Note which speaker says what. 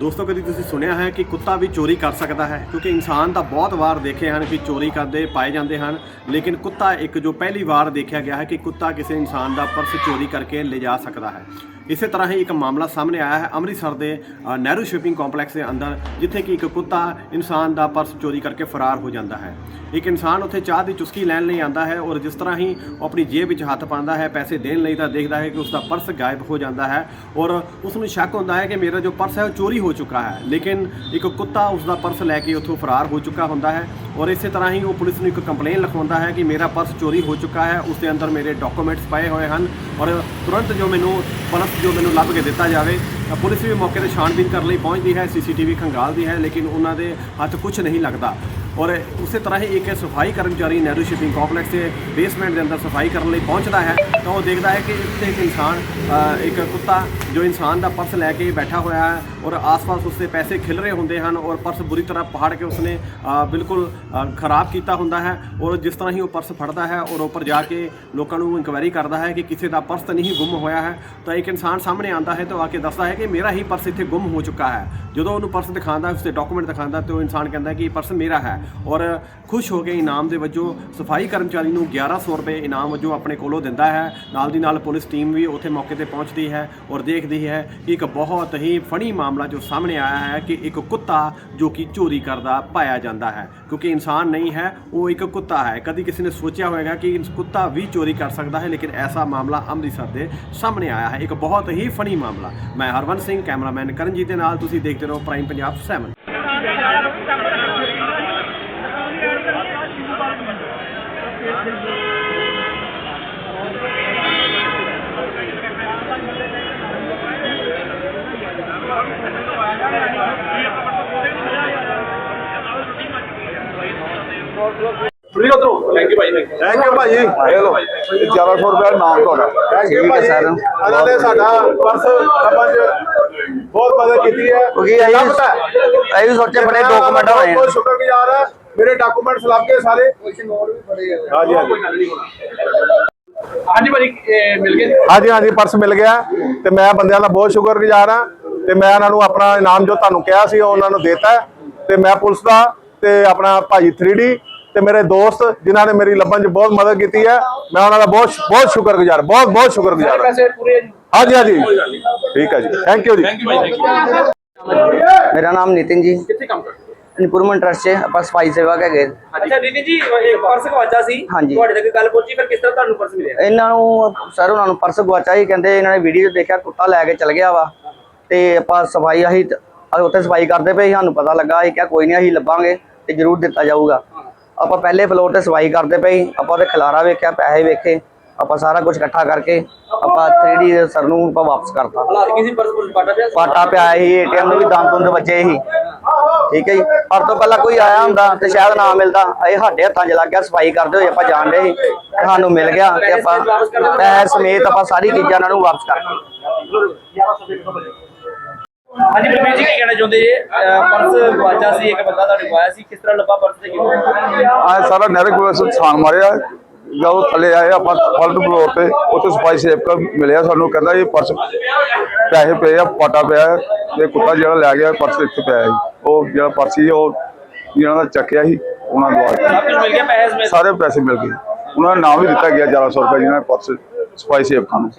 Speaker 1: ਦੋਸਤੋ, ਕਦੀ ਤੁਸੀਂ ਸੁਣਿਆ ਹੈ ਕਿ ਕੁੱਤਾ ਵੀ ਚੋਰੀ ਕਰ ਸਕਦਾ ਹੈ? ਕਿਉਂਕਿ ਇਨਸਾਨ ਤਾਂ ਬਹੁਤ ਵਾਰ ਦੇਖੇ ਹਨ ਕਿ ਚੋਰੀ ਕਰਦੇ ਪਾਏ ਜਾਂਦੇ ਹਨ, ਲੇਕਿਨ ਕੁੱਤਾ ਇੱਕ ਜੋ ਪਹਿਲੀ ਵਾਰ ਦੇਖਿਆ ਗਿਆ ਹੈ ਕਿ ਕੁੱਤਾ ਕਿਸੇ ਇਨਸਾਨ ਦਾ ਪਰਸ ਚੋਰੀ ਕਰਕੇ ਲਿਜਾ ਸਕਦਾ ਹੈ। ਇਸੇ ਤਰ੍ਹਾਂ ਹੀ ਇੱਕ ਮਾਮਲਾ ਸਾਹਮਣੇ ਆਇਆ ਹੈ ਅੰਮ੍ਰਿਤਸਰ ਦੇ ਨਹਿਰੂ ਸ਼ਿਪਿੰਗ ਕੰਪਲੈਕਸ ਦੇ ਅੰਦਰ, ਜਿੱਥੇ ਕਿ ਇੱਕ ਕੁੱਤਾ ਇਨਸਾਨ ਦਾ ਪਰਸ ਚੋਰੀ ਕਰਕੇ ਫਰਾਰ ਹੋ ਜਾਂਦਾ ਹੈ। ਇੱਕ ਇਨਸਾਨ ਉੱਥੇ ਚਾਹ ਦੀ ਚੁਸਕੀ ਲੈਣ ਲਈ ਆਂਦਾ ਹੈ ਔਰ ਜਿਸ ਤਰ੍ਹਾਂ ਹੀ ਉਹ ਆਪਣੀ ਜੇਬ ਵਿੱਚ ਹੱਥ ਪਾਉਂਦਾ ਹੈ, ਪੈਸੇ ਦੇਣ ਲਈ ਤਾਂ ਦੇਖਦਾ ਹੈ ਕਿ ਉਸ ਦਾ ਪਰਸ ਗਾਇਬ ਹੋ ਜਾਂਦਾ ਹੈ ਔਰ ਉਸ ਨੂੰ ਸ਼ੱਕ ਹੁੰਦਾ ਹੈ ਕਿ ਮੇਰਾ ਜੋ ਪਰਸ ਹੈ ਉਹ ਚੋਰੀ ਹੋ ਚੁੱਕਾ ਹੈ। ਲੇਕਿਨ ਇੱਕ ਕੁੱਤਾ ਉਸ ਦਾ ਪਰਸ ਲੈ ਕੇ ਉੱਥੋਂ ਫਰਾਰ ਹੋ ਚੁੱਕਾ ਹੁੰਦਾ ਹੈ ਔਰ ਇਸੇ ਤਰ੍ਹਾਂ ਹੀ ਉਹ ਪੁਲਿਸ ਨੂੰ ਇੱਕ ਕੰਪਲੇਨ ਲਿਖਵਾਉਂਦਾ ਹੈ ਕਿ ਮੇਰਾ ਪਰਸ ਚੋਰੀ ਹੋ ਚੁੱਕਾ ਹੈ ਉਸ ਦੇ ਅੰਦਰ ਮੇਰੇ ਡਾਕੂਮੈਂਟਸ ਪਏ ਹੋਏ ਹਨ ਔਰ ਤੁਰੰਤ ਜੋ ਮੈਨੂੰ ਪਰਸ ਜੋ ਮੈਨੂੰ ਲੱਭ ਕੇ ਦਿੱਤਾ ਜਾਵੇ ਪੁਲਿਸ ਵੀ ਮੌਕੇ ਤੇ ਛਾਣਬੀਨ ਕਰਨ ਲਈ ਪਹੁੰਚਦੀ ਹੈ, ਸੀਸੀਟੀਵੀ ਖੰਗਾਲਦੀ ਹੈ, ਲੇਕਿਨ ਉਹਨਾਂ ਦੇ ਹੱਥ ਕੁਝ ਨਹੀਂ ਲੱਗਦਾ। ਔਰ ਉਸੇ ਤਰ੍ਹਾਂ ਹੀ ਇੱਕ ਸਫ਼ਾਈ ਕਰਮਚਾਰੀ ਨਹਿਰੂ ਸ਼ਿਪਿੰਗ ਕੰਪਲੈਕਸ ਦੇ ਬੇਸਮੈਂਟ ਦੇ ਅੰਦਰ ਸਫ਼ਾਈ ਕਰਨ ਲਈ ਪਹੁੰਚਦਾ ਹੈ, ਤਾਂ ਉਹ ਦੇਖਦਾ ਹੈ ਕਿ ਇੱਥੇ ਇੱਕ ਇਨਸਾਨ ਇੱਕ ਕੁੱਤਾ ਜੋ ਇਨਸਾਨ ਦਾ ਪਰਸ ਲੈ ਕੇ ਬੈਠਾ ਹੋਇਆ ਹੈ ਔਰ ਆਸ-ਪਾਸ ਉਸਦੇ ਪੈਸੇ ਖਿਲ ਰਹੇ ਹੁੰਦੇ ਹਨ ਔਰ ਪਰਸ ਬੁਰੀ ਤਰ੍ਹਾਂ ਪਹਾੜ ਕੇ ਉਸਨੇ ਬਿਲਕੁਲ ਖਰਾਬ ਕੀਤਾ ਹੁੰਦਾ ਹੈ ਔਰ ਜਿਸ ਤਰ੍ਹਾਂ ਹੀ ਉਹ ਪਰਸ ਫੜਦਾ ਹੈ ਔਰ ਉੱਪਰ ਜਾ ਕੇ ਲੋਕਾਂ ਨੂੰ ਇਨਕੁਆਇਰੀ ਕਰਦਾ ਹੈ ਕਿ ਕਿਸੇ ਦਾ ਪਰਸ ਤਾਂ ਨਹੀਂ ਗੁੰਮ ਹੋਇਆ ਹੈ, ਤਾਂ ਇੱਕ ਇਨਸਾਨ ਸਾਹਮਣੇ ਆਂਦਾ ਹੈ ਤਾਂ ਆ ਕੇ ਦੱਸਦਾ ਹੈ ਕਿ ਮੇਰਾ ਹੀ ਪਰਸ ਇੱਥੇ ਗੁੰਮ ਹੋ ਚੁੱਕਾ ਹੈ। ਜਦੋਂ ਉਹਨੂੰ ਪਰਸ ਦਿਖਾਉਂਦਾ, ਉਸਦੇ ਡਾਕੂਮੈਂਟ ਦਿਖਾਉਂਦਾ ਤੇ ਉਹ ਇਨਸਾਨ ਕਹਿੰਦਾ ਕਿ ਇਹ ਪਰਸ ਮੇਰਾ ਹੈ। ਔਰ ਖੁਸ਼ ਹੋ ਕੇ ਇਨਾਮ ਦੇ ਵਜੋਂ ਸਫ਼ਾਈ ਕਰਮਚਾਰੀ ਨੂੰ 1100 ਰੁਪਏ ਇਨਾਮ ਵਜੋਂ ਆਪਣੇ ਕੋਲੋਂ ਦਿੰਦਾ ਹੈ। ਨਾਲ ਦੀ ਨਾਲ ਪੁਲਿਸ ਟੀਮ ਵੀ ਉੱਥੇ ਮੌਕੇ ਤੇ ਪਹੁੰਚਦੀ ਹੈ ਔਰ ਦੇਖਦੀ ਹੈ ਕਿ ਇੱਕ ਬਹੁਤ ਹੀ ਫਣੀ ਮਾਮਲਾ ਜੋ ਸਾਹਮਣੇ ਆਇਆ ਹੈ ਕਿ ਇੱਕ ਕੁੱਤਾ ਜੋ ਕਿ ਚੋਰੀ ਕਰਦਾ ਪਾਇਆ ਜਾਂਦਾ ਹੈ। ਕਿਉਂਕਿ ਇਨਸਾਨ ਨਹੀਂ ਹੈ, ਉਹ ਇੱਕ ਕੁੱਤਾ ਹੈ। ਕਦੀ ਕਿਸੇ ਨੇ ਸੋਚਿਆ ਹੋਵੇਗਾ ਕਿ ਇਸ ਕੁੱਤਾ ਵੀ ਚੋਰੀ ਕਰ ਸਕਦਾ ਹੈ, ਲੇਕਿਨ ਐਸਾ ਮਾਮਲਾ ਅੰਮ੍ਰਿਤਸਰ ਦੇ ਸਾਹਮਣੇ ਆਇਆ ਹੈ। ਇੱਕ ਬਹੁਤ ਹੀ ਫਣੀ ਮਾਮਲਾ। ਮੈਂ ਹਰਵੰਤ ਸਿੰਘ, ਕੈਮਰਾਮੈਨ ਕਰਨਜੀਤ ਦੇ ਨਾਲ ਤੁਸੀਂ ਦੇਖਦੇ ਰਹੋ ਪ੍ਰਾਈਮ ਪੰਜਾਬ 7
Speaker 2: ਥੈਂਕ ਯੂ ਭਾਈ
Speaker 3: ਥੈਂਕ ਯੂ ਭਾਜੀ ਇਹ ਲੋ 1100 ਰੁਪਏ ਨਾਮ ਤੁਹਾਡਾ।
Speaker 2: ਥੈਂਕ ਯੂ ਇਹਨਾਂ ਨੇ। ਸਾਡਾ ਪਰਸ ਚ ਬਹੁਤ ਮਦਦ ਕੀਤੀ ਹੈ।
Speaker 4: ਕਿਉਂਕਿ ਅਸੀਂ-
Speaker 2: ਲੱਭ ਤਾ ਹੈ।
Speaker 4: ਅਸੀਂ ਵੀ ਸੋਚੇ ਬੜੇ
Speaker 2: ਮੈਂ
Speaker 4: ਡਾਕੂਮੈਂਟ
Speaker 2: ਬਹੁਤ
Speaker 4: ਹੋਏ ਆ।
Speaker 2: ਬਹੁਤ ਸ਼ੁਕਰਗੁਜ਼ਾਰ ਹਾਂ। ਮੇਰੇ ਡਾਕੂਮੈਂਟਸ ਲੱਭ ਗਏ ਸਾਰੇ। ਹਾਂਜੀ ਹਾਂਜੀ।
Speaker 5: ਹਾਂਜੀ ਭਾਜੀ ਇਹ ਮਿਲ ਗਏ?
Speaker 2: ਹਾਂਜੀ ਹਾਂਜੀ ਪਰਸ ਮਿਲ ਗਿਆ। ਤੇ ਮੈਂ ਬੰਦਿਆਂ ਦਾ ਬਹੁਤ ਸ਼ੁਕਰਗੁਜ਼ਾਰ ਹਾਂ। ਤੇ ਮੈਂ ਇਹਨਾਂ ਨੂੰ ਆਪਣਾ ਇਨਾਮ ਜੋ ਤੁਹਾਨੂੰ ਕਿਹਾ ਸੀ ਉਹ ਉਹਨਾਂ ਨੂੰ ਦੇਤਾ ਤੇ ਮੈਂ ਪੁਲਿਸ ਦਾ ਤੇ ਆਪਣਾ ਭਾਜੀ 3D ਤੇ ਮੇਰੇ ਦੋਸਤ ਜਿਨ੍ਹਾਂ ਨੇ ਮੇਰੀ ਲੱਭਣ 'ਚ ਬਹੁਤ ਮਦਦ ਕੀਤੀ ਹੈ। ਮੈਂ ਉਹਨਾਂ ਦਾ ਬਹੁਤ ਬਹੁਤ ਸ਼ੁਕਰਗੁਜ਼ਾਰ ਬਹੁਤ ਬਹੁਤ ਸ਼ੁਕਰਗੁਜ਼ਾਰ ਹਾਂ।
Speaker 5: ਪੈਸੇ ਪੂਰੇ
Speaker 2: ਹਾਂਜੀ ਹਾਂਜੀ। ਠੀਕ ਹੈ ਜੀ। ਥੈਂਕ ਯੂ ਜੀ।
Speaker 5: ਥੈਂਕ ਯੂ ਭਾਈ ਥੈਂਕ ਯੂ
Speaker 4: ਮੇਰਾ ਨਾਮ ਨਿਤਿਨ ਜੀ।
Speaker 5: ਕਿੱਥੇ ਕੰਮ ਕਰਦੇ
Speaker 4: ਇੰਪਰੂਵਮੈਂਟ ਟਰਸਟ 'ਚ ਆਪਾਂ ਸਫ਼ਾਈ ਸੇਵਕ ਹੈਗੇ
Speaker 5: ਅੱਛਾ ਦੀਦੀ ਜੀ ਇੱਕ ਪਰਸ ਗਵਾਚਾ ਸੀ।
Speaker 4: ਹਾਂਜੀ।
Speaker 5: ਤੁਹਾਡੇ ਤੱਕ ਗੱਲ ਪਹੁੰਚੀ ਫਿਰ ਕਿਸ ਤਰ੍ਹਾਂ ਤੁਹਾਨੂੰ ਪਰਸ ਮਿਲਿਆ?
Speaker 4: ਇਹਨਾਂ ਨੂੰ ਸਰ ਉਹਨਾਂ ਨੂੰ ਪਰਸ ਗਵਾਚਾ ਸੀ ਕਹਿੰਦੇ ਇਹਨਾਂ ਨੇ ਵੀਡੀਓ ਦੇਖਿਆ ਕੁੱਤਾ ਲੈ ਕੇ ਚਲ ਗਿਆ ਵਾ। ਤੇ ਆਪਾਂ ਸਫ਼ਾਈ ਅਸੀਂ ਤ- ਅਸੀਂ ਉੱਥੇ ਸਫ਼ਾਈ ਕਰਦੇ ਪਏ ਸੀ, ਸਾਨੂੰ ਪਤਾ ਲੱਗਾ ਅਸੀਂ ਕਿਹਾ ਕੋਈ ਨਹੀਂ ਅਸੀਂ ਲੱਭਾਂਗੇ ਤੇ ਜ਼ਰੂਰ ਦਿੱਤਾ ਜਾਊਗਾ। ਆਪਾਂ ਪਹਿਲੇ ਫਲੋਰ ਤੇ ਸਫ਼ਾਈ ਕਰਦੇ ਪਏ ਸੀ, ਆਪਾਂ ਉਹਦੇ ਖਿਲਾਰਾ ਵੇਖਿਆ ਪੈਸੇ ਵੇਖੇ ਆਪਾਂ ਸਾਰਾ ਕੁਝ ਇਕੱਠਾ ਕਰਕੇ ਆਪਾਂ 3D ਦੇ ਸਰ ਨੂੰ ਆਪਾਂ ਵਾਪਸ ਕਰਤਾ।
Speaker 5: ਹਾਲਾਤ ਕੀ ਸੀ ਪਰਸ ਪੁਲਿਸ ਪਾਟਾ ਪਿਆ ਸੀ?
Speaker 4: ਪਾਟਾ ਪਿਆ ਸੀ ਏਟੀਐਮ ਨੂੰ ਵੀ ਦੰਦ ਦੁੰਦ ਵੱਜੇ ਸੀ। ਠੀਕ ਹੈ ਜੀ? ਪਰ ਤੋਂ ਪਹਿਲਾਂ ਕੋਈ ਆਇਆ ਹੁੰਦਾ ਤੇ ਸ਼ਾਇਦ ਨਾ ਮਿਲਦਾ। ਇਹ ਸਾਡੇ ਹੱਥਾਂ 'ਚ ਲੱਗ ਗਿਆ ਸਫ਼ਾਈ ਕਰਦੇ ਹੋਏ ਆਪਾਂ ਜਾਣ ਰਹੇ ਸੀ ਤੇ ਸਾਨੂੰ ਮਿਲ ਗਿਆ ਤੇ ਆਪਾਂ ਪੈਸੇ ਸਮੇਤ ਆਪਾਂ ਸਾਰੀ ਚੀਜ਼ਾਂ ਇਹਨਾਂ ਨੂੰ ਵਾਪਸ ਕਰਤੀ।
Speaker 5: ਹਾਂਜੀ ਬਲਬੀਰ ਜੀ ਕੀ ਕਹਿਣਾ ਚਾਹੁੰਦੇ ਜੀ? ਅਹ ਪਰਸ ਗਵਾਚਾ ਸੀ ਇੱਕ ਬੰਦਾ ਤੁਹਾਡੇ ਕੋਲ ਆਇਆ ਸੀ ਕਿਸ ਤਰ੍ਹਾਂ ਲੱਭਾ ਪਰਸ ਤੇ ਕਿਵੇਂ?
Speaker 3: ਆ ਸਾਰਾ ਨਹਿਰ ਕੋਲ ਛਾਣ ਮਾਰਿਆ। ਜਦੋਂ ਥੱਲੇ ਆਏ ਆਪਾਂ ਫਲਟ ਫਲੋਰ ਤੇ ਉੱਥੇ ਸਫ਼ਾਈ ਸੇਵਕ ਮਿਲਿਆ ਸਾਨੂੰ ਕਹਿੰਦਾ ਇਹ ਪਰਸ ਪੈਸੇ ਪਏ ਆ ਪਾਟਾ ਪਿਆ ਤੇ ਕੁੱਤਾ ਜਿਹੜਾ ਲੈ ਗਿਆ ਪਰਸ ਇੱਥੇ ਪਿਆ ਸੀ ਉਹ ਜਿਹੜਾ ਪਰਸ ਸੀ ਉਹ ਜਿਹਨਾਂ ਦਾ ਚੱਕਿਆ ਸੀ ਉਹਨਾਂ
Speaker 5: ਸਮੇਤ
Speaker 3: ਸਾਰੇ ਪੈਸੇ ਮਿਲ ਗਏ। ਉਹਨਾਂ ਦਾ ਨਾਮ ਵੀ ਦਿੱਤਾ ਗਿਆ 1100 ਰੁਪਏ ਜਿਹਨਾਂ ਨੇ ਪਰਸ ਸਫ਼ਾਈ ਸੇਵਕਾਂ ਨੂੰ।